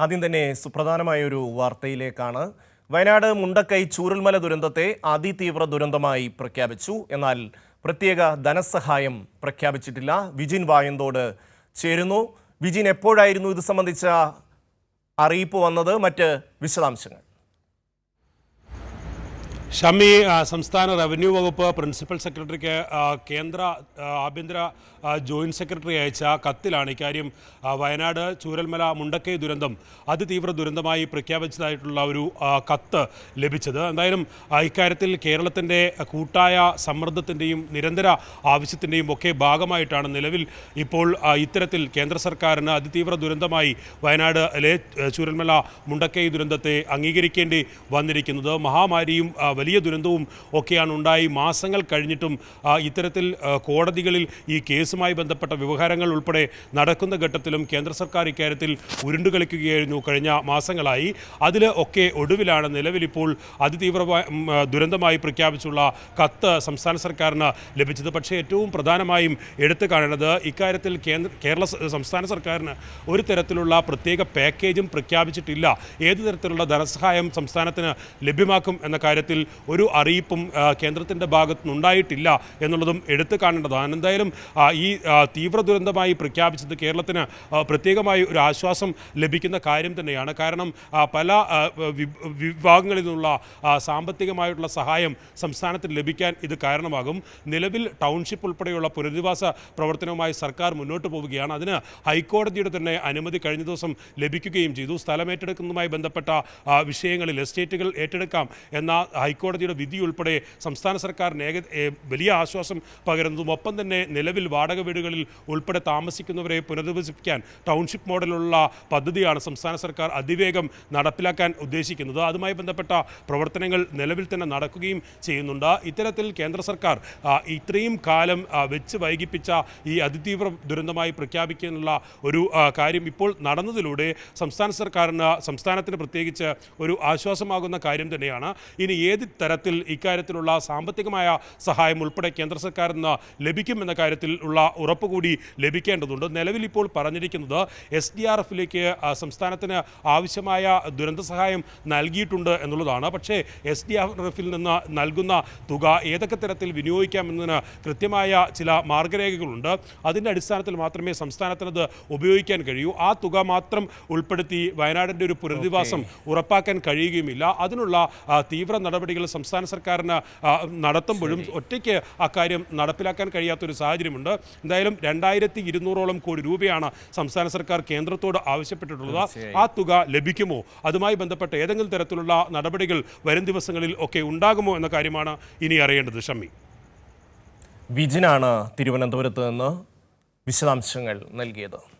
ആദ്യം തന്നെ സുപ്രധാനമായ ഒരു വാർത്തയിലേക്കാണ്. വയനാട് മുണ്ടക്കൈ ചൂരൽമല ദുരന്തത്തെ അതിതീവ്ര ദുരന്തമായി പ്രഖ്യാപിച്ചു. എന്നാൽ പ്രത്യേക ധനസഹായം പ്രഖ്യാപിച്ചിട്ടില്ല. വിജിൻ വായന്തോട് ചേരുന്നു. വിജിൻ എപ്പോഴായിരുന്നു ഇത് സംബന്ധിച്ച അറിയിപ്പ് വന്നത്? മറ്റ് വിശദാംശങ്ങൾ. ഷമി സംസ്ഥാന റവന്യൂ വകുപ്പ് പ്രിൻസിപ്പൽ സെക്രട്ടറിക്ക് കേന്ദ്ര ആഭ്യന്തര ജോയിന്റ് സെക്രട്ടറി അയച്ച കത്തിലാണ് ഇക്കാര്യം. വയനാട് ചൂരൽമല മുണ്ടക്കൈ ദുരന്തം അതിതീവ്ര ദുരന്തമായി പ്രഖ്യാപിച്ചതായിട്ടുള്ള ഒരു കത്ത് ലഭിച്ചത്. എന്തായാലും ഇക്കാര്യത്തിൽ കേരളത്തിന്റെ കൂട്ടായ സമ്മർദ്ദത്തിന്റെയും നിരന്തര ആവശ്യത്തിന്റെയും ഒക്കെ ഭാഗമായിട്ടാണ് നിലവിൽ ഇപ്പോൾ ഇത്തരത്തിൽ കേന്ദ്ര സർക്കാരിന് അതിതീവ്ര ദുരന്തമായി വയനാട് ചൂരൽമല മുണ്ടക്കൈ ദുരന്തത്തെ അംഗീകരിക്കേണ്ടി വന്നിരിക്കുന്നത്. മഹാമാരിയും വലിയ ദുരന്തവും ഒക്കെയാണ് ഉണ്ടായി മാസങ്ങൾ കഴിഞ്ഞിട്ടും ഇത്തരത്തിൽ കോടതികളിൽ ഈ കേസുമായി ബന്ധപ്പെട്ട വ്യവഹാരങ്ങൾ ഉൾപ്പെടെ നടക്കുന്ന ഘട്ടത്തിലും കേന്ദ്ര സർക്കാർ ഇക്കാര്യത്തിൽ ഉരുണ്ടുകളിക്കുകയായിരുന്നു കഴിഞ്ഞ മാസങ്ങളായി. അതിൽ ഒക്കെ ഒടുവിലാണ് നിലവിലിപ്പോൾ അതിതീവ്ര ദുരന്തമായി പ്രഖ്യാപിച്ചുള്ള കത്ത് സംസ്ഥാന സർക്കാരിന് ലഭിച്ചത്. പക്ഷേ ഏറ്റവും പ്രധാനമായും എടുത്തു കാണേണ്ടത് ഇക്കാര്യത്തിൽ കേന്ദ്ര കേരള സംസ്ഥാന സർക്കാരിന് ഒരു തരത്തിലുള്ള പ്രത്യേക പാക്കേജും പ്രഖ്യാപിച്ചിട്ടില്ല. ഏത് തരത്തിലുള്ള ധനസഹായം സംസ്ഥാനത്തിന് ലഭ്യമാക്കും എന്ന കാര്യത്തിൽ ഒരു അറിയിപ്പും കേന്ദ്രത്തിന്റെ ഭാഗത്തു നിന്നുണ്ടായിട്ടില്ല എന്നുള്ളതും എടുത്തു കാണേണ്ടതാണ്. എന്തായാലും ഈ തീവ്ര ദുരന്തമായി പ്രഖ്യാപിച്ചത് കേരളത്തിന് പ്രത്യേകമായി ഒരു ആശ്വാസം ലഭിക്കുന്ന കാര്യം തന്നെയാണ്. കാരണം പല വിഭാഗങ്ങളിൽ നിന്നുള്ള സാമ്പത്തികമായിട്ടുള്ള സഹായം സംസ്ഥാനത്തിന് ലഭിക്കാൻ ഇത് കാരണമാകും. നിലവിൽ ടൗൺഷിപ്പ് ഉൾപ്പെടെയുള്ള പുനരധിവാസ പ്രവർത്തനവുമായി സർക്കാർ മുന്നോട്ട് പോവുകയാണ്. അതിന് ഹൈക്കോടതിയുടെ തന്നെ അനുമതി കഴിഞ്ഞ ദിവസം ലഭിക്കുകയും ചെയ്തു. സ്ഥലം ഏറ്റെടുക്കുന്നതുമായി ബന്ധപ്പെട്ട വിഷയങ്ങളിൽ എസ്റ്റേറ്റുകൾ ഏറ്റെടുക്കാം എന്ന ഹൈക്കോടതിയുടെ വിധി ഉൾപ്പെടെ സംസ്ഥാന സർക്കാരിന് ഏക വലിയ ആശ്വാസം പകരുന്നതും ഒപ്പം തന്നെ നിലവിൽ വാടക വീടുകളിൽ ഉൾപ്പെടെ താമസിക്കുന്നവരെ പുനരധിവസിപ്പിക്കാൻ ടൗൺഷിപ്പ് മോഡലുള്ള പദ്ധതിയാണ് സംസ്ഥാന സർക്കാർ അതിവേഗം നടപ്പിലാക്കാൻ ഉദ്ദേശിക്കുന്നത്. അതുമായി ബന്ധപ്പെട്ട പ്രവർത്തനങ്ങൾ നിലവിൽ തന്നെ നടക്കുകയും ചെയ്യുന്നുണ്ട്. ഇത്തരത്തിൽ കേന്ദ്ര സർക്കാർ ഇത്രയും കാലം വെച്ച് വൈകിപ്പിച്ച ഈ അതിതീവ്ര ദുരന്തമായി പ്രഖ്യാപിക്കാനുള്ള ഒരു കാര്യം ഇപ്പോൾ നടന്നതിലൂടെ സംസ്ഥാന സർക്കാരിന് സംസ്ഥാനത്തിന് പ്രത്യേകിച്ച് ഒരു ആശ്വാസമാകുന്ന കാര്യം തന്നെയാണ്. ഇനി ഏത് തരത്തിൽ ഇക്കാര്യത്തിലുള്ള സാമ്പത്തികമായ സഹായം ഉൾപ്പെടെ കേന്ദ്ര സർക്കാരിൽ നിന്ന് ലഭിക്കുമെന്ന കാര്യത്തിൽ ഉള്ള ഉറപ്പ് കൂടി ലഭിക്കേണ്ടതുണ്ട്. നിലവിൽ ഇപ്പോൾ പറഞ്ഞിരിക്കുന്നത് എസ് ഡി ആർ എഫിലേക്ക് സംസ്ഥാനത്തിന് ആവശ്യമായ ദുരന്ത സഹായം നൽകിയിട്ടുണ്ട് എന്നുള്ളതാണ്. പക്ഷേ എസ് ഡി ആർ എഫിൽ നിന്ന് നൽകുന്ന തുക ഏതൊക്കെ തരത്തിൽ വിനിയോഗിക്കാമെന്നതിന് കൃത്യമായ ചില മാർഗരേഖകളുണ്ട്. അതിന്റെ അടിസ്ഥാനത്തിൽ മാത്രമേ സംസ്ഥാനത്തിനത് ഉപയോഗിക്കാൻ കഴിയൂ. ആ തുക മാത്രം ഉൾപ്പെടുത്തി വയനാടിന്റെ ഒരു പുനരധിവാസം ഉറപ്പാക്കാൻ കഴിയുകയുമില്ല. അതിനുള്ള തീവ്ര നടപടികൾ സംസ്ഥാന സർക്കാരിന് നടത്തുമ്പോഴും ഒറ്റയ്ക്ക് അക്കാര്യം നടപ്പിലാക്കാൻ കഴിയാത്തൊരു സാഹചര്യമുണ്ട്. എന്തായാലും രണ്ടായിരത്തി ഇരുന്നൂറോളം കോടി രൂപയാണ് സംസ്ഥാന സർക്കാർ കേന്ദ്രത്തോട് ആവശ്യപ്പെട്ടിട്ടുള്ളത്. ആ തുക ലഭിക്കുമോ? അതുമായി ബന്ധപ്പെട്ട ഏതെങ്കിലും തരത്തിലുള്ള നടപടികൾ വരും ദിവസങ്ങളിൽ ഒക്കെ ഉണ്ടാകുമോ എന്ന കാര്യമാണ് ഇനി അറിയേണ്ടത്. ഷമ്മി. വിജിനാണ് തിരുവനന്തപുരത്ത് നിന്ന് വിശദാംശങ്ങൾ നൽകിയത്.